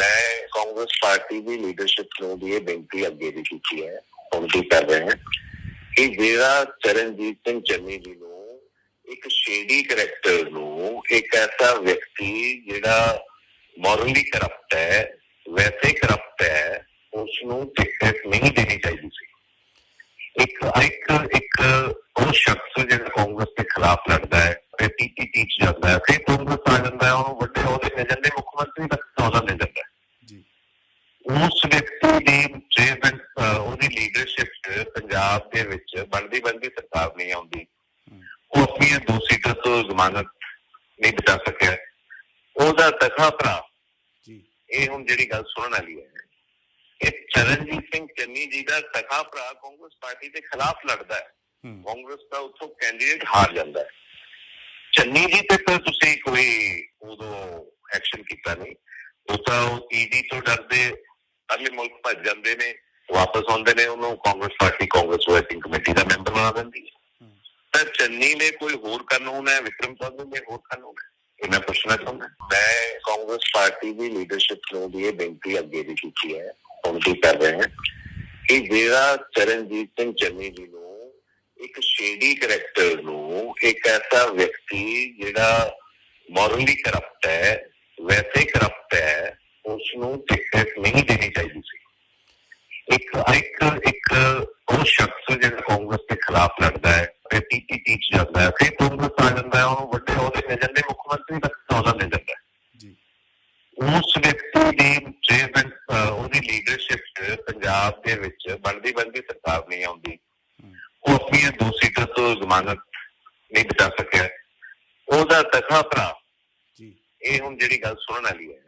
ਮੈਂ ਕਾਂਗਰਸ ਪਾਰਟੀ ਦੀ ਲੀਡਰਸ਼ਿਪ ਨੂੰ ਵੀ ਇਹ ਬੇਨਤੀ ਅੱਗੇ ਵੀ ਕੀਤੀ ਹੈ ਹੁਣ ਵੀ ਕਰ ਰਹੇ ਹਾਂ ਕਿ ਜਿਹੜਾ ਚਰਨਜੀਤ ਸਿੰਘ ਚੰਨੀ ਜੀ ਨੂੰ ਇੱਕ ਸ਼ੇਡੀ ਕਰੈਕਟਰ ਨੂੰ ਇੱਕ ਐਸਾ ਵਿਅਕਤੀ ਜਿਹੜਾ ਮੋਰਲੀ ਕਰਪਟ ਹੈ ਵੈਸੇ ਕਰਪਟ ਹੈ ਉਸ ਨੂੰ ਟਿਕਟ ਨਹੀਂ ਦੇਣੀ ਚਾਹੀਦੀ ਸੀ ਇੱਕ ਇੱਕ ਇੱਕ ਉਹ ਸ਼ਖਸ ਜਿਹੜਾ ਕਾਂਗਰਸ ਦੇ ਖਿਲਾਫ ਲੜਦਾ ਹੈ ਤੇ ਪੀਪੀਟੀ ਚ ਜਾਂਦਾ ਹੈ ਫਿਰ ਕਾਂਗਰਸ ਆ ਜਾਂਦਾ ਹੈ ਉਹਨੂੰ ਵੱਡੇ ਅਹੁਦੇ ਮਿਲ ਜਾਂਦੇ ਮੁੱਖ ਮੰਤਰੀ ਤੱਕ ਦਾ ਅਹੁਦਾ ਮਿਲ ਬਣਦੀ ਬਣਦੀ ਸਰਕਾਰ ਨਹੀਂ ਆਉਂਦੀ। ਉਹ ਆਪਣੀਆਂ ਦੋ ਸੀਟਾਂ ਤੋਂ ਜ਼ਮਾਨਤ ਨਹੀਂ ਬਚਾ ਸਕਿਆ। ਉਹਦਾ ਤਖਾ ਭਰਾ ਜੀ। ਇਹ ਹੁਣ ਜਿਹੜੀ ਗੱਲ ਸੁਣਨ ਵਾਲੀ ਹੈ। ਇਹ ਚਰਨਜੀਤ ਸਿੰਘ ਚੰਨੀ ਜੀ ਦਾ ਸਖਾ ਭਰਾ ਕਾਂਗਰਸ ਪਾਰਟੀ ਦੇ ਖਿਲਾਫ ਲੜਦਾ ਹੈ। ਕਾਂਗਰਸ ਦਾ ਉੱਥੋਂ ਕੈਂਡੀਡੇਟ ਹਾਰ ਜਾਂਦਾ ਹੈ। ਚੰਨੀ ਜੀ ਤੇ ਤਾਂ ਤੁਸੀਂ ਕੋਈ ਉਦੋਂ ਐਕਸ਼ਨ ਕੀਤਾ ਨਹੀਂ। ਉਹ ਤਾਂ ਈਡੀ ਤੋਂ ਡਰਦੇ ਅਗਲੇ ਮੁਲਕ ਭੱਜ ਜਾਂਦੇ ਨੇ। ਵਾਪਸ ਆਉਂਦੇ ਨੇ ਉਹਨੂੰ Congress party Congress working committee ਦਾ ਮੈਂਬਰ ਬਣਾ ਦਿੰਦੀ ਹੈ ਹਮ, ਤਾਂ ਚੰਨੀ ਨੇ ਕੋਈ ਹੋਰ ਕਾਨੂੰਨ ਹੈ ਵਿਕਰਮ ਸਾਧੂ ਨੇ ਹੋਰ ਕਾਨੂੰਨ ਹੈ ਇਹ ਮੈਂ ਪੁੱਛਣਾ ਚਾਹੁੰਦਾ ਮੈਂ ਕਾਂਗਰਸ ਪਾਰਟੀ ਦੀ ਲੀਡਰਸ਼ਿਪ ਨੂੰ ਵੀ ਇਹ ਬੇਨਤੀ ਅੱਗੇ ਵੀ ਕੀਤੀ ਹੈ ਹੁਣ ਵੀ ਕਰ ਰਹੇ ਹਾਂ ਕਿ ਜਿਹੜਾ ਚਰਨਜੀਤ ਸਿੰਘ ਚੰਨੀ ਜੀ ਨੂੰ ਇੱਕ ਸ਼ੇਡੀ ਕਰੈਕਟਰ ਨੂੰ ਇੱਕ ਐਸਾ ਵਿਅਕਤੀ ਜਿਹੜਾ ਮੋਰਲੀ ਕਰਪਟ ਹੈ ਵੈਸੇ ਕਰਪਟ ਹੈ ਉਸ ਨੂੰ ਟਿਕਟ ਨਹੀਂ ਦੇਣੀ ਚਾਹੀਦੀ ਸੀ ਇੱਕ ਇੱਕ ਉਹ ਸ਼ਖਸ ਜਿਹੜਾ ਕਾਂਗਰਸ ਦੇ ਖਿਲਾਫ ਲੜਦਾ ਹੈ ਤੇ ਪੀਪੀਟੀ ਚ ਜਾਂਦਾ ਹੈ ਫਿਰ ਕਾਂਗਰਸ ਆ ਜਾਂਦਾ ਹੈ ਉਹਨੂੰ ਵੱਡੇ ਅਹੁਦੇ ਮਿਲ ਜਾਂਦੇ ਮੁੱਖ ਮੰਤਰੀ ਤੱਕ ਦਾ ਮਿਲ ਜਾਂਦਾ ਹੈ। ਜੀ। ਉਸ ਵਿਅਕਤੀ ਦੀ ਚੇਅਰਮੈਨ ਉਹਦੀ ਲੀਡਰਸ਼ਿਪ ਪੰਜਾਬ ਦੇ ਵਿੱਚ ਬਣਦੀ ਬਣਦੀ ਸਰਕਾਰ ਨਹੀਂ ਆਉਂਦੀ ਉਹ ਆਪਣੀਆਂ ਦੋ ਸੀਟਾਂ ਤੋਂ ਜ਼ਮਾਨਤ ਨਹੀਂ ਬਚਾ ਸਕਿਆ। ਉਹਦਾ ਤਖਾ ਭਰਾ ਜੀ। ਇਹ ਹੁਣ ਜਿਹੜੀ ਗੱਲ ਸੁਣਨ ਵਾਲੀ ਹੈ।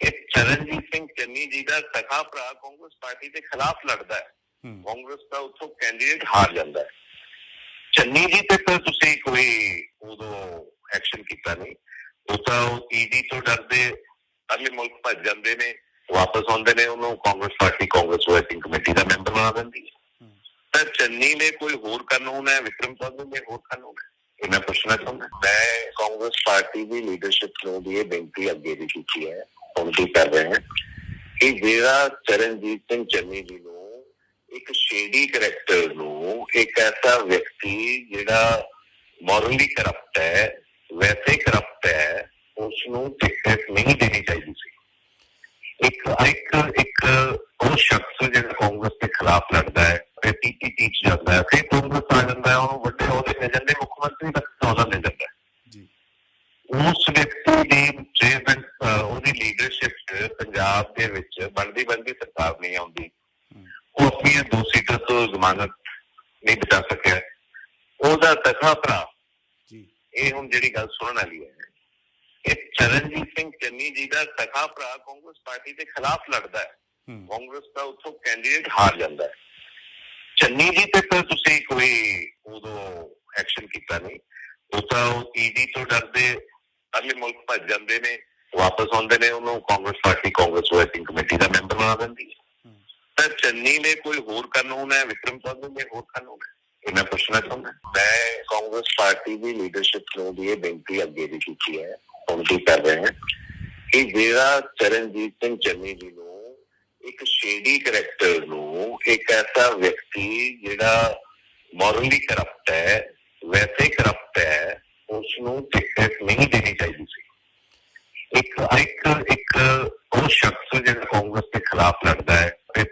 ਇਹ ਚਰਨਜੀਤ ਸਿੰਘ ਚੰਨੀ ਜੀ ਦਾ ਸਖਾ ਭਰਾ ਕਾਂਗਰਸ ਪਾਰਟੀ ਦੇ ਖਿਲਾਫ ਲੜਦਾ ਹੈ। ਕਾਂਗਰਸ ਦਾ ਉੱਥੋਂ ਕੈਂਡੀਡੇਟ ਹਾਰ ਜਾਂਦਾ ਹੈ। ਚੰਨੀ ਜੀ ਤੇ ਤਾਂ ਤੁਸੀਂ ਕੋਈ ਉਦੋਂ ਐਕਸ਼ਨ ਕੀਤਾ ਨਹੀਂ। ਉਹ ਤਾਂ ਈਡੀ ਤੋਂ ਡਰਦੇ ਅਗਲੇ ਮੁਲਕ ਭੱਜ ਜਾਂਦੇ ਨੇ ਵਾਪਸ ਆਉਂਦੇ ਨੇ ਉਹਨੂੰ Congress party Congress working committee ਦਾ ਮੈਂਬਰ ਬਣਾ ਦਿੰਦੀ ਹੈ। ਤਾਂ ਚੰਨੀ ਨੇ ਕੋਈ ਹੋਰ ਕਾਨੂੰਨ ਹੈ ਵਿਕਰਮ ਸਾਧੂ ਨੇ ਹੋਰ ਕਾਨੂੰਨ ਹੈ? ਇਹ ਮੈਂ ਪੁੱਛਣਾ ਚਾਹੁੰਦਾ। ਮੈਂ ਕਾਂਗਰਸ ਪਾਰਟੀ ਦੀ ਲੀਡਰਸ਼ਿਪ ਨੂੰ ਵੀ ਇਹ ਬੇਨਤੀ ਅੱਗੇ ਵੀ ਕੀਤੀ ਹੈ ਹੁਣ ਵੀ ਕਰ ਰਹੇ ਹਾਂ ਕਿ ਜਿਹੜਾ ਚਰਨਜੀਤ ਸਿੰਘ ਚੰਨੀ ਜੀ ਨੂੰ ਇੱਕ ਸ਼ੇਡੀ ਕਰੈਕਟਰ ਨੂੰ ਇੱਕ ਐਸਾ ਵਿਅਕਤੀ ਜਿਹੜਾ ਮੋਰਲੀ ਕਰਪਟ ਹੈ ਵੈਸੇ ਕਰਪਟ ਹੈ ਉਸ ਨੂੰ ਟਿਕਟ ਨਹੀਂ ਦੇਣੀ ਚਾਹੀਦੀ ਸੀ ਇੱਕ ਇੱਕ ਇੱਕ ਉਹ ਸ਼ਖਸ ਜਿਹੜਾ ਕਾਂਗਰਸ ਦੇ ਖਿਲਾਫ ਲੜਦਾ ਹੈ ਤੇ ਪੀਪੀਟੀ ਚ ਜਾਂਦਾ ਹੈ ਫਿਰ ਕਾਂਗਰਸ ਆ ਜਾਂਦਾ ਹੈ ਉਹਨੂੰ ਵੱਡੇ ਅਹੁਦੇ ਮਿਲ ਜਾਂਦੇ ਮੁੱਖ ਮੰਤਰੀ ਤੱਕ ਦਾ ਅਹੁਦਾ ਮਿਲ ਬਣਦੀ ਸਰਕਾਰ ਨਹੀਂ ਆਉਂਦੀ। ਉਹ ਆਪਣੀਆਂ ਦੋ ਸੀਟਾਂ ਤੋਂ ਜ਼ਮਾਨਤ ਨਹੀਂ ਬਚਾ ਸਕਿਆ। ਉਹਦਾ ਤਖਾ ਭਰਾ ਜੀ। ਇਹ ਹੁਣ ਜਿਹੜੀ ਗੱਲ ਸੁਣਨ ਵਾਲੀ ਹੈ ਇਹ ਚਰਨਜੀਤ ਸਿੰਘ ਚੰਨੀ ਜੀ ਦਾ ਸਖਾ ਭਰਾ ਕਾਂਗਰਸ ਪਾਰਟੀ ਦੇ ਖਿਲਾਫ ਲੜਦਾ ਹੈ। ਕਾਂਗਰਸ ਦਾ ਉੱਥੋਂ ਕੈਂਡੀਡੇਟ ਹਾਰ ਜਾਂਦਾ ਹੈ। ਚੰਨੀ ਜੀ ਤੇ ਤਾਂ ਤੁਸੀਂ ਕੋਈ ਉਦੋਂ ਐਕਸ਼ਨ ਕੀਤਾ ਨਹੀਂ। ਉਹ ਤਾਂ ਈਡੀ ਤੋਂ ਡਰਦੇ ਅਗਲੇ ਮੁਲਕ ਭੱਜ ਜਾਂਦੇ ਨੇ ਵਾਪਸ ਆਉਂਦੇ ਨੇ ਉਹਨੂੰ Congress party Congress working committee ਦਾ ਮੈਂਬਰ ਚੰਨੀ ਨੇ ਕੋਈ ਹੋਰ ਕਾਨੂੰਨ ਹੈ, ਵਿਕਰਮ ਸਾਧੂ ਨੇ ਹੋਰ ਕਾਨੂੰਨ ਹੈ। ਇਹ ਮੈਂ ਪੁੱਛਣਾ ਚਾਹੁੰਦਾ ਮੈਂ ਕਾਂਗਰਸ ਪਾਰਟੀ ਦੀ ਲੀਡਰਸ਼ਿਪ ਨੂੰ ਵੀ ਇਹ ਬੇਨਤੀ ਅੱਗੇ ਵੀ ਕੀਤੀ ਹੈ, ਹੁਣ ਵੀ ਕਰ ਰਹੇ ਹਾਂ, ਕਿ ਜਿਹੜਾ ਚਰਨਜੀਤ ਸਿੰਘ ਚੰਨੀ ਜੀ ਨੂੰ ਇੱਕ ਸ਼ੇਡੀ ਕਰੈਕਟਰ ਨੂੰ ਇੱਕ ਐਸਾ ਵਿਅਕਤੀ ਜਿਹੜਾ ਮੋਰਲੀ ਕਰਪਟ ਹੈ, ਵੈਸੇ ਕਰਪਟ ਹੈ ਉਸ ਨੂੰ ਟਿਕਟ ਨਹੀਂ ਦੇਣੀ ਚਾਹੀਦੀ ਸੀ। ਇੱਕ ਇੱਕ ਇੱਕ ਉਹ ਸ਼ਖਸ ਜਿਹੜਾ ਕਾਂਗਰਸ ਦੇ ਖਿਲਾਫ ਲੜਦਾ ਹੈ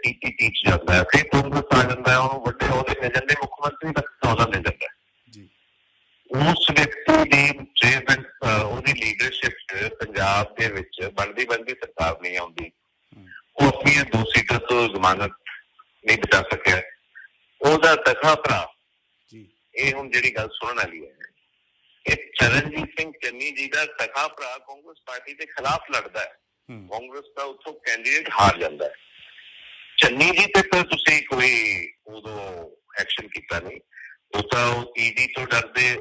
ਤੇ ਪੀਪੀਟੀ ਚ ਜਾਂਦਾ ਹੈ? ਫਿਰ ਕਾਂਗਰਸ ਆ ਜਾਂਦਾ ਹੈ ਉਹਨੂੰ ਵੱਡੇ ਅਹੁਦੇ ਮਿਲ ਜਾਂਦੇ ਮੁੱਖ ਮੰਤਰੀ ਤੱਕ ਅਹੁਦਾ ਮਿਲ ਜਾਂਦਾ ਜੀ। ਉਸ ਵਿਅਕਤੀ ਦੀ ਚੇਅਰਮੈਨ ਉਹਦੀ ਲੀਡਰਸ਼ਿਪ ਪੰਜਾਬ ਦੇ ਵਿੱਚ ਬਣਦੀ ਬਣਦੀ ਸਰਕਾਰ ਨਹੀਂ ਆਉਂਦੀ। ਉਹ ਆਪਣੀਆਂ ਦੋ ਸੀਟਾਂ ਤੋਂ ਜ਼ਮਾਨਤ ਨਹੀਂ ਬਚਾ ਸਕਿਆ। ਉਹਦਾ ਤਖਾ ਭਰਾ ਜੀ। ਇਹ ਹੁਣ ਜਿਹੜੀ ਗੱਲ ਸੁਣਨ ਵਾਲੀ ਹੈ ਇਹ ਚਰਨਜੀਤ ਸਿੰਘ ਚੰਨੀ ਜੀ ਦਾ ਸਖਾ ਭਰਾ ਕਾਂਗਰਸ ਪਾਰਟੀ ਦੇ ਖਿਲਾਫ ਲੜਦਾ ਹੈ। ਕਾਂਗਰਸ ਦਾ ਉੱਥੋਂ ਕੈਂਡੀਡੇਟ ਹਾਰ ਜਾਂਦਾ ਹੈ। ਚੰਨੀ ਜੀ ਤੇ ਤਾਂ ਤੁਸੀਂ ਕੋਈ ਉਦੋਂ ਐਕਸ਼ਨ ਕੀਤਾ ਨਹੀਂ। ਉਹ ਤਾਂ ਈਡੀ ਤੋਂ ਡਰਦੇ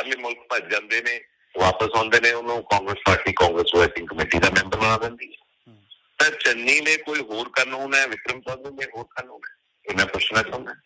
ਅਗਲੇ ਮੁਲਕ ਭੱਜ ਜਾਂਦੇ ਨੇ ਵਾਪਸ ਆਉਂਦੇ ਨੇ ਉਹਨੂੰ Congress party Congress working committee ਦਾ ਮੈਂਬਰ ਬਣਾ ਦਿੰਦੀ ਹੈ। ਤਾਂ ਚੰਨੀ ਨੇ ਕੋਈ ਹੋਰ ਕਾਨੂੰਨ ਹੈ ਵਿਕਰਮ ਸਾਧੂ ਨੇ ਹੋਰ ਕਾਨੂੰਨ ਹੈ? ਇਹ ਮੈਂ ਪੁੱਛਣਾ ਚਾਹੁੰਦਾ।